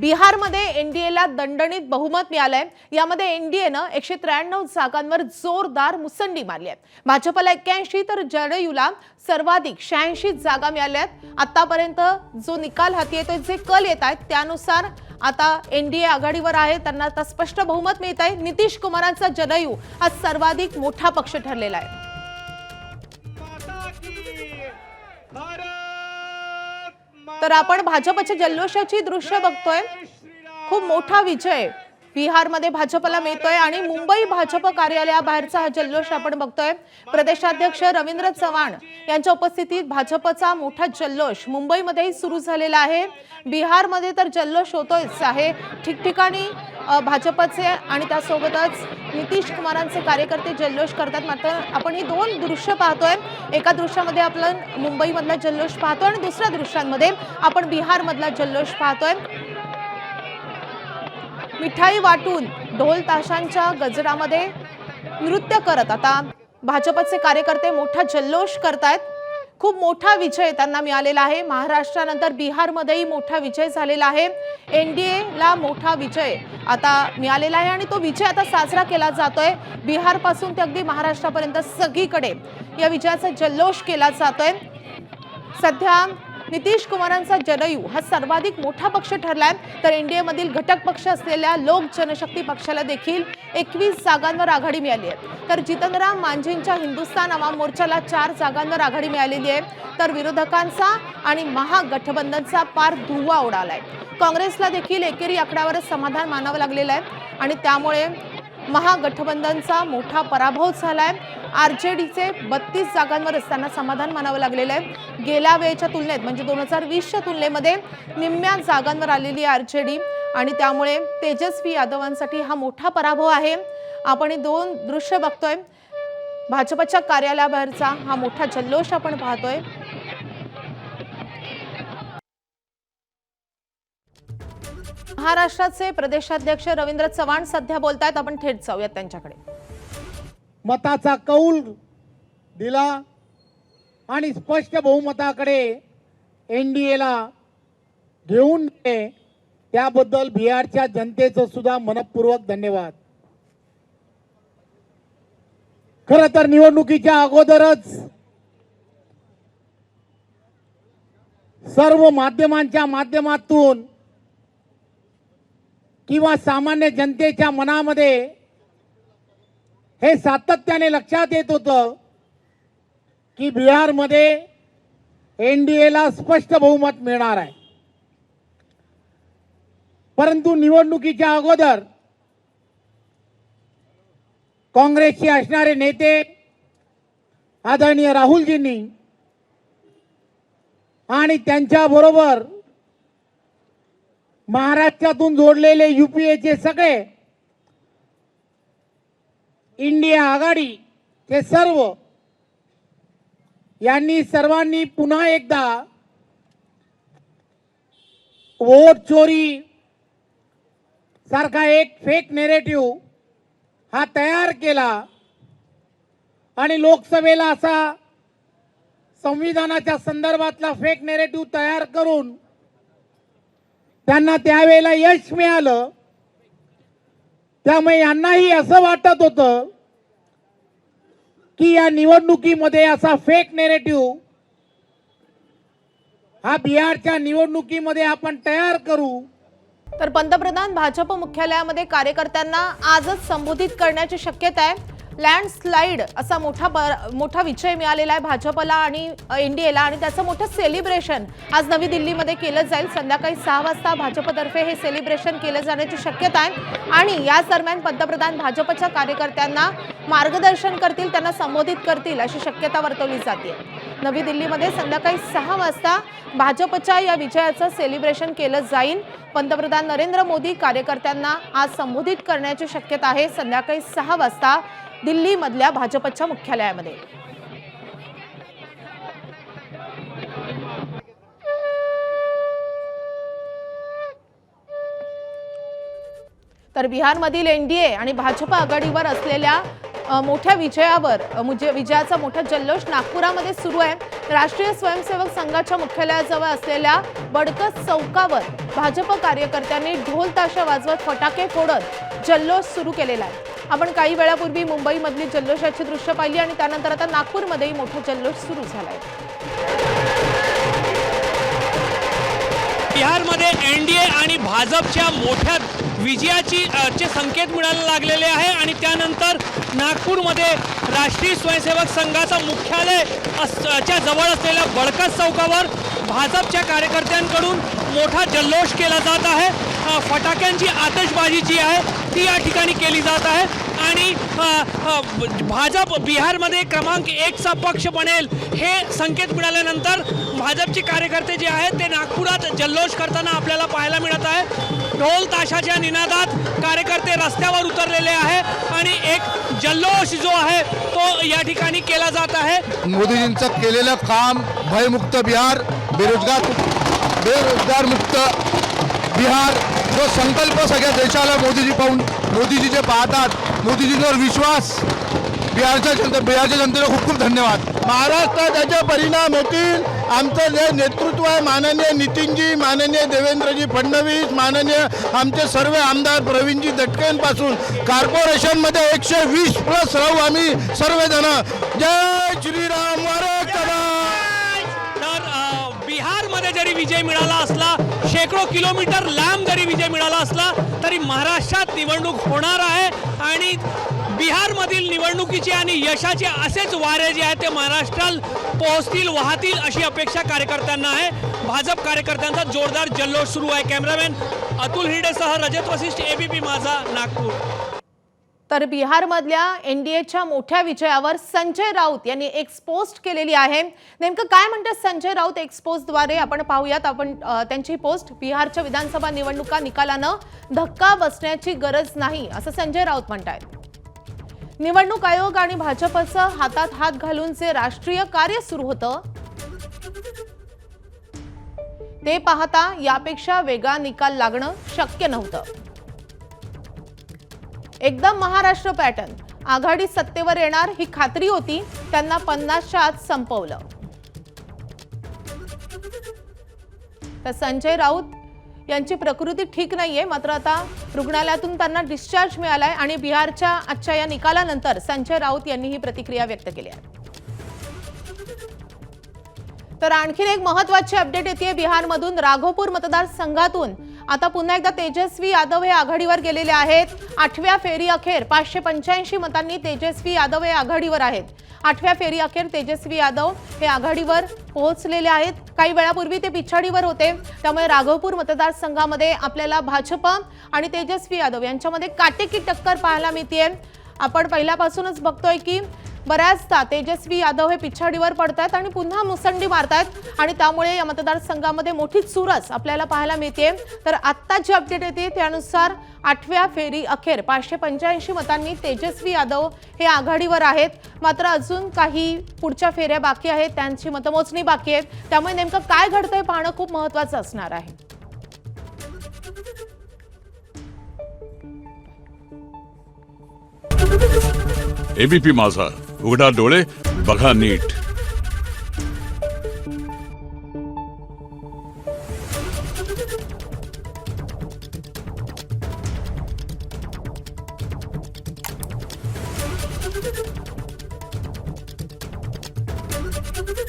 बिहारमध्ये एनडीएला दणदणीत बहुमत मिळालंय. यामध्ये एनडीएनं एकशे त्र्याण्णव जागांवर जोरदार मुसंडी मारली आहे. भाजपला एक्क्याऐंशी तर जडयूला सर्वाधिक शहाऐंशी जागा मिळाल्या आहेत. आतापर्यंत जो निकाल हाती येतोय जे कल येत आहेत त्यानुसार आता एनडीए आघाडीवर आहे. त्यांना आता स्पष्ट बहुमत मिळत आहे नितीश कुमारांचा जदयू हा सर्वाधिक मोठा पक्ष ठरलेला आहे. तर आपण भाजपच्या जल्लोषाची दृश्य बघतोय. खूप मोठा विजय बिहारमध्ये भाजपला मिळतोय आणि मुंबई भाजप कार्यालयाबाहेरचा हा जल्लोष आपण बघतोय. प्रदेशाध्यक्ष रवींद्र चव्हाण यांच्या उपस्थितीत भाजपचा मोठा जल्लोष मुंबईमध्येही सुरू झालेला आहे. बिहारमध्ये तर जल्लोष होतोच आहे. ठिकठिकाणी भाजपचे आणि त्यासोबतच नितीश कुमारांचे कार्यकर्ते जल्लोष करतात. मात्र आपण ही दोन दृश्य पाहतोय. एका दृश्यामध्ये आपण मुंबईमधला जल्लोष पाहतोय आणि दुसऱ्या दृश्यांमध्ये आपण बिहारमधला जल्लोष पाहतोय. मिठाई वाटून ढोल ताशांच्या गजरामध्ये नृत्य करत आता भाजपचे कार्यकर्ते मोठा जल्लोष करतायत. खूप मोठा विजय त्यांना मिळालेला आहे. महाराष्ट्रानंतर बिहारमध्येही मोठा विजय झालेला आहे. एन डी एला मोठा विजय आता मिळालेला आहे आणि तो विजय आता साजरा केला जातोय. बिहारपासून ते अगदी महाराष्ट्रापर्यंत सगळीकडे या विजयाचा जल्लोष केला जातोय. सध्या नितीश कुमारांचा जदयू हा सर्वाधिक मोठा पक्ष ठरलाय. तर एनडीएमधील घटक पक्ष असलेल्या लोक जनशक्ती पक्षाला देखील एकवीस जागांवर आघाडी मिळाली आहे. तर जितनराम मांझींच्या हिंदुस्थान आवाम मोर्चाला चार जागांवर आघाडी मिळालेली आहे. तर विरोधकांचा आणि महागठबंधनचा पार धुव्वा उडालाय काँग्रेसला देखील एकेरी आकड्यावरच समाधान मानावं लागलेलं आहे. आणि त्यामुळे महागठबंधनचा मोठा पराभव झालाय. आर जे डीचे बत्तीस जागांवर असताना समाधान मानावं लागलेलं आहे. गेल्या वेळेच्या तुलनेत म्हणजे दोन हजार वीसच्या तुलनेमध्ये निम्म्या जागांवर आलेली आर जे डी आणि त्यामुळे तेजस्वी यादवांसाठी हा मोठा पराभव आहे. आपण हे दोन दृश्य बघतोय. भाजपच्या कार्यालयाबाहेरचा हा मोठा जल्लोष आपण पाहतोय. महाराष्ट्राचे प्रदेशाध्यक्ष रवींद्र चव्हाण सध्या बोलतायत. आपण थेट जाऊयात त्यांच्याकडे. मताचा कौल दिला आणि स्पष्ट बहुमताकडे एनडीएला घेऊन गेले त्याबद्दल बिहारच्या जनतेचं सुद्धा मनपूर्वक धन्यवाद. खर तर निवडणुकीच्या अगोदरच सर्व माध्यमांच्या माध्यमातून किंवा सामान्य जनतेच्या मनामध्ये हे सातत्याने लक्षात येत होतं की बिहारमध्ये एनडीएला स्पष्ट बहुमत मिळणार आहे. परंतु निवडणुकीच्या अगोदर काँग्रेसचे असणारे नेते आदरणीय राहुलजींनी आणि त्यांच्याबरोबर महाराष्ट्रातून जोडलेले युपीएचे सगळे इंडिया आघाडी हे सर्व यांनी सर्वांनी पुन्हा एकदा वोट चोरी सारखा एक फेक नेरेटिव्ह हा तयार केला आणि लोकसभेला असा संविधानाच्या संदर्भातला फेक नेरेटिव्ह तयार करून त्यांना त्यावेळेला यश मिळालं. त्यामुळे यांनाही असं वाटत होतं की या निवडणुकीमध्ये असा फेक नेरेटिव्ह हा बिहारच्या निवडणुकीमध्ये आपण तयार करू. तर पंतप्रधान भाजप मुख्यालयामध्ये कार्यकर्त्यांना आजच संबोधित करण्याची शक्यता आहे. लँडस्लाईड असा मोठा मोठा विजय मिळालेला आहे भाजपला आणि एनडीएला आणि त्याचं मोठं सेलिब्रेशन आज नवी दिल्लीमध्ये केलं जाईल. संध्याकाळी सहा वाजता भाजपतर्फे हे सेलिब्रेशन केलं जाण्याची शक्यता आहे. आणि याच दरम्यान पंतप्रधान भाजपच्या कार्यकर्त्यांना मार्गदर्शन करतील त्यांना संबोधित करतील अशी शक्यता वर्तवली जाते. नवी दिल्लीमध्ये संध्याकाळी सहा वाजता भाजपच्या या विजयाचं सेलिब्रेशन केलं जाईल. पंतप्रधान नरेंद्र मोदी कार्यकर्त्यांना आज संबोधित करण्याची शक्यता आहे. संध्याकाळी सहा वाजता दिल्लीमधल्या भाजपच्या मुख्यालयामध्ये. तर बिहारमधील एनडीए आणि भाजप आघाडीवर असलेल्या मोठ्या विजयावर म्हणजे विजयाचा मोठा जल्लोष नागपुरामध्ये सुरू आहे. राष्ट्रीय स्वयंसेवक संघाच्या मुख्यालयाजवळ असलेल्या बडकस चौकावर भाजप कार्यकर्त्यांनी ढोल ताशा वाजवत फटाके फोडत जल्लोष सुरू केलेला आहे. आपण काही वेळापूर्वी मुंबईमधली जल्लोषाची दृश्य पाहिली आणि त्यानंतर आता नागपूरमध्येही मोठा जल्लोष सुरू झालाय. बिहारमध्ये एनडीए आणि भाजपच्या मोठ्या विजयाची चे संकेत मिळायला लागलेले आहे आणि त्यानंतर नागपूरमध्ये राष्ट्रीय स्वयंसेवक संघाचं मुख्यालय च्या जवळ असलेल्या बडकस चौकावर भाजपच्या कार्यकर्त्यांकडून मोठा जल्लोष केला जात आहे. फटाक्यांची आतषबाजी जी आहे. ती या ठिकाणी केली जात आहे. आणि भाजप बिहारमध्ये क्रमांक एकचा पक्ष बनेल हे संकेत मिळाल्यानंतर भाजपचे कार्यकर्ते जे आहेत ते नागपुरात जल्लोष करताना आपल्याला पाहायला मिळत आहे. ढोल ताशाच्या निनादात कार्यकर्ते रस्त्यावर उतरलेले आहे. आणि एक जल्लोष जो आहे तो या ठिकाणी केला जात आहे. मोदीजींचं केलेलं काम भयमुक्त बिहार बेरोजगार बेरोजगार मुक्त बिहार जो संकल्प सगळ्या देशाला मोदीजी पाहून मोदीजी जे पाहतात मोदीजींवर विश्वास. बिहारच्या जनते बिहारच्या जनतेला खूप खूप धन्यवाद. महाराष्ट्रात याचे परिणाम होतील आमचं जे नेतृत्व आहे माननीय नितीनजी माननीय देवेंद्रजी फडणवीस माननीय आमचे सर्व आमदार प्रवीणजी दटकेंपासून कॉर्पोरेशनमध्ये एकशे वीस प्लस राहू आम्ही सर्वजण. जय श्रीराम. जरी विजय मिळाला असला शेकडो किलोमीटर लांब जरी विजय मिळाला असला तरी महाराष्ट्रात निवडणूक होणार आहे. आणि बिहारमधील निवडणुकीचे आणि यशाचे असेच वारे जे आहेत ते महाराष्ट्रात पोहोचतील वाहतील अशी अपेक्षा कार्यकर्त्यांना आहे. भाजप कार्यकर्त्यांचा जोरदार जल्लोष सुरू आहे. कॅमेरामॅन अतुल हिडेसह रजत वसिष्ठ एबीपी माझा नागपूर. तर बिहारमधल्या एन डी एच्या मोठ्या विजयावर संजय राऊत यांनी एक्सपोस्ट केलेली आहे. नेमकं काय म्हणतात संजय राऊत एक्सपोजद्वारे आपण पाहूयात. आपण त्यांची पोस्ट बिहारच्या विधानसभा निवडणुका निकालानं धक्का बसण्याची गरज नाही असं संजय राऊत म्हणतायत. निवडणूक आयोग आणि भाजपचं हातात हात घालून जे राष्ट्रीय कार्य सुरू होतं ते पाहता यापेक्षा वेगळा निकाल लागणं शक्य नव्हतं. एकदम महाराष्ट्र पॅटर्न. आघाडी सत्तेवर येणार ही खात्री होती त्यांना पन्नासच्या आत संपवलं. तर संजय राऊत यांची प्रकृती ठीक नाहीये मात्र आता रुग्णालयातून त्यांना डिस्चार्ज मिळालाय आणि बिहारच्या आजच्या या निकालानंतर संजय राऊत यांनी ही प्रतिक्रिया व्यक्त केली आहे. तर आणखीन एक महत्वाची अपडेट येते बिहारमधून. राघोपूर मतदारसंघातून आता पुन्हा एकदा तेजस्वी यादव हे आघाडीवर गेलेले आहेत. आठव्या फेरी अखेर पाचशे पंच्याऐंशी मतांनी तेजस्वी यादव हे आघाडीवर आहेत. आठव्या फेरी अखेर तेजस्वी यादव हे आघाडीवर पोहोचलेले आहेत. काही वेळापूर्वी ते पिछाडीवर होते. त्यामुळे राघवपूर मतदारसंघामध्ये आपल्याला भाजप आणि तेजस्वी यादव यांच्यामध्ये काटेकी टक्कर पाहायला मिळते आपण पहिल्यापासूनच बघतोय की बऱ्याचदा तेजस्वी यादव हे पिछाडीवर पडतात आणि पुन्हा मुसंडी मारतायत आणि त्यामुळे या मतदारसंघामध्ये मोठी चुरस आपल्याला पाहायला मिळते. तर आत्ता जी अपडेट येते त्यानुसार आठव्या फेरी अखेर पाचशे पंच्याऐंशी मतांनी तेजस्वी यादव हे आघाडीवर आहेत. मात्र अजून काही पुढच्या फेऱ्या बाकी आहेत. त्यांची मतमोजणी बाकी आहे त्यामुळे नेमकं काय घडतंय पाहणं खूप महत्वाचं असणार आहे. एबीपी माझा. उघडा डोळे बघा नीट.